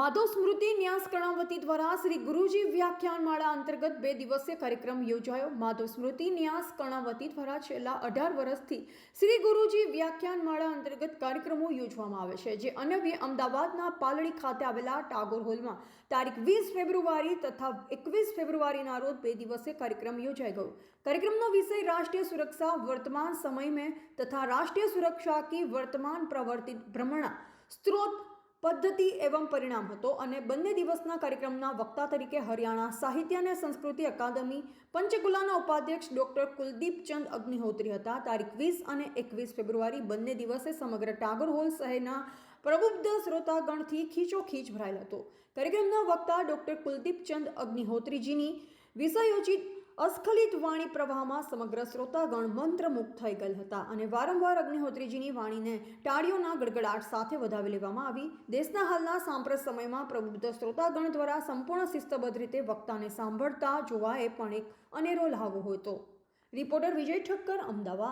માધવ સ્મૃતિ ન્યાસ કર્ણાવતી દ્વારા શ્રી ગુરુજી વ્યાખ્યાન માળા અંતર્ગત બે દિવસીય કાર્યક્રમ યોજાયો. માધવ સ્મૃતિ ન્યાસ કર્ણાવતી દ્વારા છેલ્લા અઢાર વર્ષથી શ્રી ગુરુજી વ્યાખ્યાન માળા અંતર્ગત કાર્યક્રમો યોજવામાં આવે છે, જે અનવ્ય અમદાવાદના પાલડી ખાતે આવેલા ટાગોર હોલમાં તારીખ વીસ ફેબ્રુઆરી તથા એકવીસ ફેબ્રુઆરીના રોજ બે દિવસીય કાર્યક્રમ યોજાઈ ગયો. કાર્યક્રમનો વિષય રાષ્ટ્રીય સુરક્ષા, વર્તમાન સમય મેં તથા રાષ્ટ્રીય સુરક્ષા કી વર્તમાન પ્રવર્તિત ભ્રમણા, સ્ત્રોત પદ્ધતિ એવં પરિણામ હતો અને બંને દિવસના કાર્યક્રમના વક્તા તરીકે હરિયાણા સાહિત્ય અને સંસ્કૃતિ અકાદમી પંચકુલાના ઉપાધ્યક્ષ ડોક્ટર કુલદીપચંદ અગ્નિહોત્રી હતા. તારીખ વીસ અને એકવીસ ફેબ્રુઆરી બંને દિવસે સમગ્ર ટાગોર હોલ શહેરના પ્રબુદ્ધ શ્રોતાગણથી ખીચોખીચ ભરાયેલ હતો. કાર્યક્રમના વક્તા ડોક્ટર કુલદીપચંદ અગ્નિહોત્રીજીની વિષયોચિત અસ્ખલિત વાણી પ્રવાહમાં સમગ્ર શ્રોતાગણ મંત્રમુગ્ધ થઈ ગયેલ હતા અને વારંવાર અગ્નિહોત્રીજીની વાણીને ટાળીઓના ગડગડાટ સાથે વધાવી લેવામાં આવી. દેશના હાલના સાંપ્રત સમયમાં પ્રબુદ્ધ શ્રોતાગણ દ્વારા સંપૂર્ણ શિસ્તબદ્ધ રીતે વક્તાને સાંભળતા જોવા એ પણ એક અનેરો લાવો હતો રિપોર્ટર વિજય ઠક્કર, અમદાવાદ.